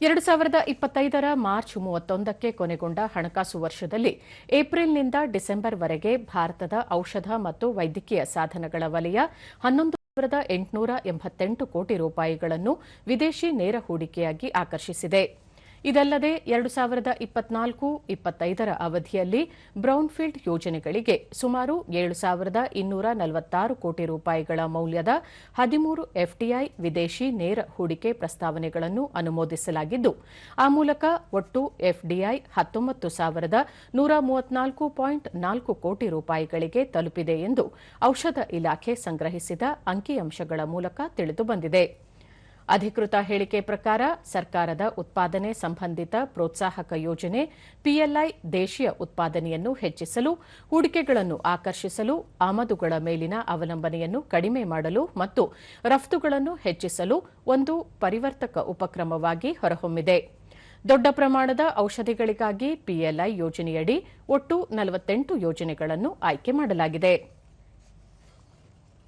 ಎರಡು ಸಾವಿರದ ಇಪ್ಪತ್ತೈದರ ಮಾರ್ಚ್ ಮೂವತ್ತೊಂದಕ್ಕೆ ಕೊನೆಗೊಂಡ ಹಣಕಾಸು ವರ್ಷದಲ್ಲಿ ಏಪ್ರಿಲ್ನಿಂದ ಡಿಸೆಂಬರ್ವರೆಗೆ ಭಾರತದ ಔಷಧ ಮತ್ತು ವೈದ್ಯಕೀಯ ಸಾಧನಗಳ ವಲಯ ಹನ್ನೊಂದು ಸಾವಿರದ ಎಂಟುನೂರ ಎಂಬತ್ತೆಂಟು ಕೋಟಿ ರೂಪಾಯಿಗಳನ್ನು ವಿದೇಶಿ ನೇರ ಹೂಡಿಕೆಯಾಗಿ ಆಕರ್ಷಿಸಿದೆ. ಇದಲ್ಲದೆ ಎರಡು ಸಾವಿರದ ಇಪ್ಪತ್ನಾಲ್ಕು, ಇಪ್ಪತ್ತೈದರ ಅವಧಿಯಲ್ಲಿ ಬ್ರೌನ್ಫೀಲ್ಡ್ ಯೋಜನೆಗಳಿಗೆ ಸುಮಾರು ಏಳು ಸಾವಿರದ ಇನ್ನೂರ ನಲವತ್ತಾರು ಕೋಟಿ ರೂಪಾಯಿಗಳ ಮೌಲ್ಯದ ಹದಿಮೂರು ಎಫ್ಡಿಐ ವಿದೇಶಿ ನೇರ ಹೂಡಿಕೆ ಪ್ರಸ್ತಾವನೆಗಳನ್ನು ಅನುಮೋದಿಸಲಾಗಿದ್ದು, ಆ ಮೂಲಕ ಒಟ್ಟು ಎಫ್ಡಿಐ ಹತ್ತೊಂಬತ್ತು ಸಾವಿರದ ನೂರ ಮೂವತ್ನಾಲ್ಕು ಪಾಯಿಂಟ್ ನಾಲ್ಕು ಕೋಟಿ ರೂಪಾಯಿಗಳಿಗೆ ತಲುಪಿದೆ ಎಂದು ಔಷಧ ಇಲಾಖೆ ಸಂಗ್ರಹಿಸಿದ ಅಂಕಿಅಂಶಗಳ ಮೂಲಕ ತಿಳಿದುಬಂದಿದೆ. ಅಧಿಕೃತ ಹೇಳಿಕೆ ಪ್ರಕಾರ ಸರ್ಕಾರದ ಉತ್ಪಾದನೆ ಸಂಬಂಧಿತ ಪ್ರೋತ್ಸಾಹಕ ಯೋಜನೆ ಪಿಎಲ್ಐ ದೇಶೀಯ ಉತ್ಪಾದನೆಯನ್ನು ಹೆಚ್ಚಿಸಲು, ಹೂಡಿಕೆಗಳನ್ನು ಆಕರ್ಷಿಸಲು, ಆಮದುಗಳ ಮೇಲಿನ ಅವಲಂಬನೆಯನ್ನು ಕಡಿಮೆ ಮಾಡಲು ಮತ್ತು ರಫ್ತುಗಳನ್ನು ಹೆಚ್ಚಿಸಲು ಒಂದು ಪರಿವರ್ತಕ ಉಪಕ್ರಮವಾಗಿ ಹೊರಹೊಮ್ಮಿದೆ. ದೊಡ್ಡ ಪ್ರಮಾಣದ ಔಷಧಿಗಳಿಗಾಗಿ ಪಿಎಲ್ಐ ಯೋಜನೆಯಡಿ ಒಟ್ಟು ನಲವತ್ತೆಂಟು ಯೋಜನೆಗಳನ್ನು ಆಯ್ಕೆ ಮಾಡಲಾಗಿದೆ.